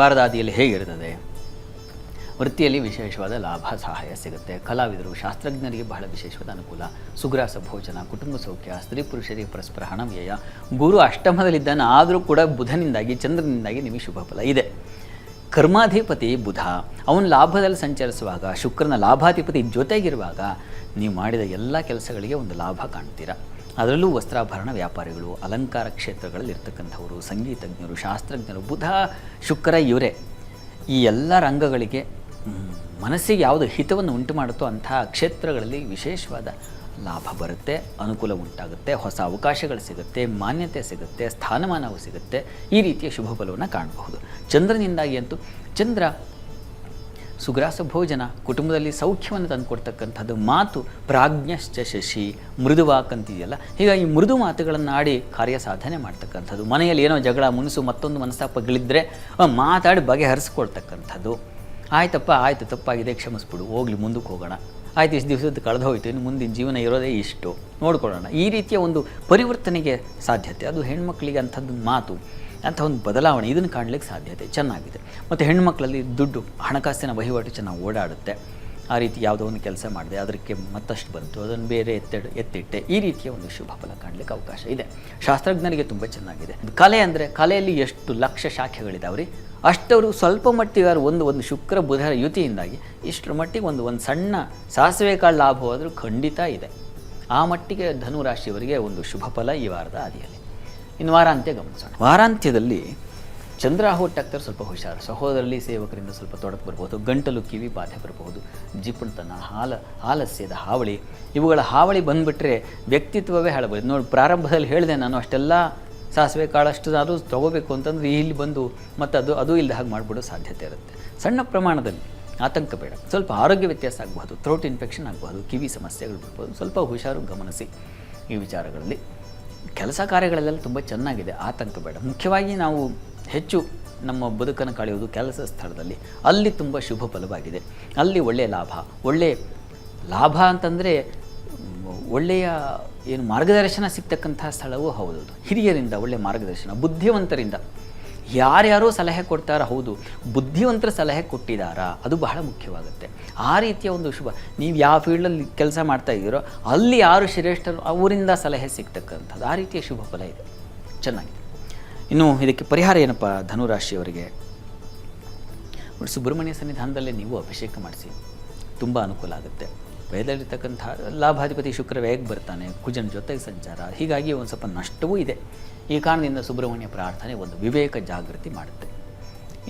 ವಾರದ ಆದಿಯಲ್ಲಿ ಹೇಗಿರ್ತದೆ ವೃತ್ತಿಯಲ್ಲಿ ವಿಶೇಷವಾದ ಲಾಭ, ಸಹಾಯ ಸಿಗುತ್ತೆ. ಕಲಾವಿದರು, ಶಾಸ್ತ್ರಜ್ಞರಿಗೆ ಬಹಳ ವಿಶೇಷವಾದ ಅನುಕೂಲ. ಸುಗ್ರಾಸ ಭೋಜನ, ಕುಟುಂಬ ಸೌಖ್ಯ, ಸ್ತ್ರೀ ಪುರುಷರಿಗೆ ಪರಸ್ಪರ ಹಣ ವ್ಯಯ. ಗುರು ಅಷ್ಟಮದಲ್ಲಿದ್ದಾನೆ, ಆದರೂ ಕೂಡ ಬುಧನಿಂದಾಗಿ, ಚಂದ್ರನಿಂದಾಗಿ ನಿಮಗೆ ಶುಭ ಫಲ ಇದೆ. ಕರ್ಮಾಧಿಪತಿ ಬುಧ, ಅವನು ಲಾಭದಲ್ಲಿ ಸಂಚರಿಸುವಾಗ, ಶುಕ್ರನ ಲಾಭಾಧಿಪತಿ ಜೊತೆಗಿರುವಾಗ, ನೀವು ಮಾಡಿದ ಎಲ್ಲ ಕೆಲಸಗಳಿಗೆ ಒಂದು ಲಾಭ ಕಾಣ್ತೀರಾ. ಅದರಲ್ಲೂ ವಸ್ತ್ರಾಭರಣ ವ್ಯಾಪಾರಿಗಳು, ಅಲಂಕಾರ ಕ್ಷೇತ್ರಗಳಲ್ಲಿ ಇರ್ತಕ್ಕಂಥವರು, ಸಂಗೀತಜ್ಞರು, ಶಾಸ್ತ್ರಜ್ಞರು, ಬುಧ, ಶುಕ್ರ, ಇವರೇ. ಈ ಎಲ್ಲ ರಂಗಗಳಿಗೆ ಮನಸ್ಸಿಗೆ ಯಾವುದು ಹಿತವನ್ನು ಉಂಟು ಮಾಡುತ್ತೋ ಅಂತಹ ಕ್ಷೇತ್ರಗಳಲ್ಲಿ ವಿಶೇಷವಾದ ಲಾಭ ಬರುತ್ತೆ, ಅನುಕೂಲ ಉಂಟಾಗುತ್ತೆ, ಹೊಸ ಅವಕಾಶಗಳು ಸಿಗುತ್ತೆ, ಮಾನ್ಯತೆ ಸಿಗುತ್ತೆ, ಸ್ಥಾನಮಾನವು ಸಿಗುತ್ತೆ. ಈ ರೀತಿಯ ಶುಭ ಫಲವನ್ನು ಕಾಣಬಹುದು. ಚಂದ್ರನಿಂದಾಗಿ ಅಂತೂ, ಚಂದ್ರ ಸುಗ್ರಾಸ ಭೋಜನ ಕುಟುಂಬದಲ್ಲಿ ಸೌಖ್ಯವನ್ನು ತಂದುಕೊಡ್ತಕ್ಕಂಥದ್ದು ಮಾತು ಪ್ರಾಜ್ಞಶ್ಚ ಶಶಿ ಮೃದುವಾಕಂತಿದೆಯಲ್ಲ ಹೀಗಾಗಿ ಮೃದು ಮಾತುಗಳನ್ನು ಆಡಿ ಕಾರ್ಯ ಸಾಧನೆ ಮಾಡ್ತಕ್ಕಂಥದ್ದು. ಮನೆಯಲ್ಲಿ ಏನೋ ಜಗಳ, ಮುನಿಸು ಮತ್ತೊಂದು ಮನಸ್ತಾಪಗಳಿದ್ದರೆ ಮಾತಾಡಿ ಬಗೆಹರಿಸ್ಕೊಳ್ತಕ್ಕಂಥದ್ದು. ಆಯ್ತಪ್ಪ, ಆಯಿತು, ತಪ್ಪಾಗಿದೆ, ಕ್ಷಮಿಸ್ಬಿಡು, ಹೋಗ್ಲಿ, ಮುಂದಕ್ಕೆ ಹೋಗೋಣ. ಆಯ್ತು, ಇಷ್ಟು ದಿವಸದ ಕಳೆದು ಹೋಯಿತು, ಇನ್ನು ಮುಂದಿನ ಜೀವನ ಇರೋದೇ ಇಷ್ಟು. ನೋಡ್ಕೊಳ್ಳೋಣ. ಈ ರೀತಿಯ ಒಂದು ಪರಿವರ್ತನೆಗೆ ಸಾಧ್ಯತೆ. ಅದು ಹೆಣ್ಮಕ್ಳಿಗೆ ಅಂಥದ್ದು ಮಾತು. ಅಂಥ ಒಂದು ಬದಲಾವಣೆ ಇದನ್ನು ಕಾಣಲಿಕ್ಕೆ ಸಾಧ್ಯತೆ ಚೆನ್ನಾಗಿದೆ. ಮತ್ತು ಹೆಣ್ಮಕ್ಳಲ್ಲಿ ದುಡ್ಡು, ಹಣಕಾಸಿನ ವಹಿವಾಟು ಚೆನ್ನಾಗಿ ಓಡಾಡುತ್ತೆ. ಆ ರೀತಿ ಯಾವುದೋ ಒಂದು ಕೆಲಸ ಮಾಡಿದೆ, ಅದಕ್ಕೆ ಮತ್ತಷ್ಟು ಬಂತು, ಅದನ್ನು ಬೇರೆ ಎತ್ತಿಡ, ಎತ್ತಿಟ್ಟೆ. ಈ ರೀತಿಯ ಒಂದು ಶುಭ ಫಲ ಕಾಣಲಿಕ್ಕೆ ಅವಕಾಶ ಇದೆ. ಶಾಸ್ತ್ರಜ್ಞರಿಗೆ ತುಂಬ ಚೆನ್ನಾಗಿದೆ. ಕಲೆ ಅಂದರೆ ಕಲೆಯಲ್ಲಿ ಎಷ್ಟು ಲಕ್ಷ ಶಾಖೆಗಳಿದಾವ್ರಿ? ಅಷ್ಟವರು ಸ್ವಲ್ಪ ಮಟ್ಟಿಗೆ ಒಂದು ಒಂದು ಶುಕ್ರ ಬುಧರ ಯುತಿಯಿಂದಾಗಿ ಇಷ್ಟರ ಮಟ್ಟಿಗೆ ಒಂದು ಒಂದು ಸಣ್ಣ ಸಾಸಿವೆ ಕಾಳು ಲಾಭವಾದರೂ ಖಂಡಿತ ಇದೆ. ಆ ಮಟ್ಟಿಗೆ ಧನುರಾಶಿಯವರಿಗೆ ಒಂದು ಶುಭ ಫಲ ಈ ವಾರದ ಆದಿಯಲ್ಲಿ ಇನ್ನು ವಾರಾಂತ್ಯ ಗಮನಿಸೋಣ. ವಾರಾಂತ್ಯದಲ್ಲಿ ಚಂದ್ರ ಹೊಟ್ಟಾಗ್ತಾರೆ ಸ್ವಲ್ಪ ಹುಷಾರು ಸಹೋದರಲ್ಲಿ ಸೇವಕರಿಂದ ಸ್ವಲ್ಪ ತೊಡಕು ಬರಬಹುದು, ಗಂಟಲು ಕಿವಿ ಬಾಧೆ ಬರಬಹುದು, ಜಿಪುಣತನ, ಹಾಲ ಆಲಸ್ಯದ ಹಾವಳಿ, ಇವುಗಳ ಹಾವಳಿ ಬಂದುಬಿಟ್ರೆ ವ್ಯಕ್ತಿತ್ವವೇ ಹಾಳಬಹುದು ನೋಡಿ, ಪ್ರಾರಂಭದಲ್ಲಿ ಹೇಳಿದೆ ನಾನು, ಅಷ್ಟೆಲ್ಲ ಸಾಸಿವೆ ಕಾಳಷ್ಟು ಅದು ತೊಗೋಬೇಕು ಅಂತಂದ್ರೆ ಇಲ್ಲಿ ಬಂದು ಮತ್ತು ಅದು ಅದು ಇಲ್ಲದ ಹಾಗೆ ಮಾಡಿಬಿಡೋ ಸಾಧ್ಯತೆ ಇರುತ್ತೆ. ಸಣ್ಣ ಪ್ರಮಾಣದಲ್ಲಿ ಆತಂಕ ಬೇಡ. ಸ್ವಲ್ಪ ಆರೋಗ್ಯ ವ್ಯತ್ಯಾಸ ಆಗಬಹುದು ಥ್ರೋಟ್ ಇನ್ಫೆಕ್ಷನ್ ಆಗಬಹುದು, ಕಿವಿ ಸಮಸ್ಯೆಗಳು ಬರ್ಬೋದು ಸ್ವಲ್ಪ ಹುಷಾರು ಗಮನಿಸಿ ಈ ವಿಚಾರಗಳಲ್ಲಿ. ಕೆಲಸ ಕಾರ್ಯಗಳಲ್ಲೆಲ್ಲ ತುಂಬ ಚೆನ್ನಾಗಿದೆ. ಆತಂಕ ಬೇಡ. ಮುಖ್ಯವಾಗಿ ನಾವು ಹೆಚ್ಚು ನಮ್ಮ ಬದುಕನ್ನು ಕಳೆಯುವುದು ಕೆಲಸ ಸ್ಥಳದಲ್ಲಿ. ಅಲ್ಲಿ ತುಂಬ ಶುಭ ಫಲವಾಗಿದೆ. ಅಲ್ಲಿ ಒಳ್ಳೆಯ ಲಾಭ. ಒಳ್ಳೆಯ ಲಾಭ ಅಂತಂದರೆ, ಒಳ್ಳೆಯ ಏನು ಮಾರ್ಗದರ್ಶನ ಸಿಗ್ತಕ್ಕಂಥ ಸ್ಥಳವೂ ಹೌದು. ಹಿರಿಯರಿಂದ ಒಳ್ಳೆಯ ಮಾರ್ಗದರ್ಶನ, ಬುದ್ಧಿವಂತರಿಂದ ಯಾರ್ಯಾರೋ ಸಲಹೆ ಕೊಡ್ತಾರ? ಹೌದು. ಬುದ್ಧಿವಂತರ ಸಲಹೆ ಕೊಟ್ಟಿದ್ದಾರಾ ಅದು ಬಹಳ ಮುಖ್ಯವಾಗುತ್ತೆ. ಆ ರೀತಿಯ ಒಂದು ಶುಭ. ನೀವು ಯಾವ ಫೀಲ್ಡಲ್ಲಿ ಕೆಲಸ ಮಾಡ್ತಾ ಇದ್ದೀರೋ, ಅಲ್ಲಿ ಯಾರು ಶ್ರೇಷ್ಠರು ಅವರಿಂದ ಸಲಹೆ ಸಿಗ್ತಕ್ಕಂಥದ್ದು. ಆ ರೀತಿಯ ಶುಭ ಫಲ ಇದೆ. ಚೆನ್ನಾಗಿದೆ. ಇನ್ನು ಇದಕ್ಕೆ ಪರಿಹಾರ ಏನಪ್ಪ ಧನುರಾಶಿಯವರಿಗೆ ಸುಬ್ರಹ್ಮಣ್ಯ ಸನ್ನಿಧಾನದಲ್ಲೇ ನೀವು ಅಭಿಷೇಕ ಮಾಡಿಸಿ. ತುಂಬ ಅನುಕೂಲ ಆಗುತ್ತೆ. ವೇದಲ್ಲಿರ್ತಕ್ಕಂಥ ಲಾಭಾಧಿಪತಿ ಶುಕ್ರ ವೇಗ ಬರ್ತಾನೆ, ಕುಜನ ಜೊತೆಗೆ ಸಂಚಾರ. ಹೀಗಾಗಿ ಒಂದು ಸ್ವಲ್ಪ ನಷ್ಟವೂ ಇದೆ. ಈ ಕಾರಣದಿಂದ ಸುಬ್ರಹ್ಮಣ್ಯ ಪ್ರಾರ್ಥನೆ ಒಂದು ವಿವೇಕ ಜಾಗೃತಿ ಮಾಡುತ್ತೆ.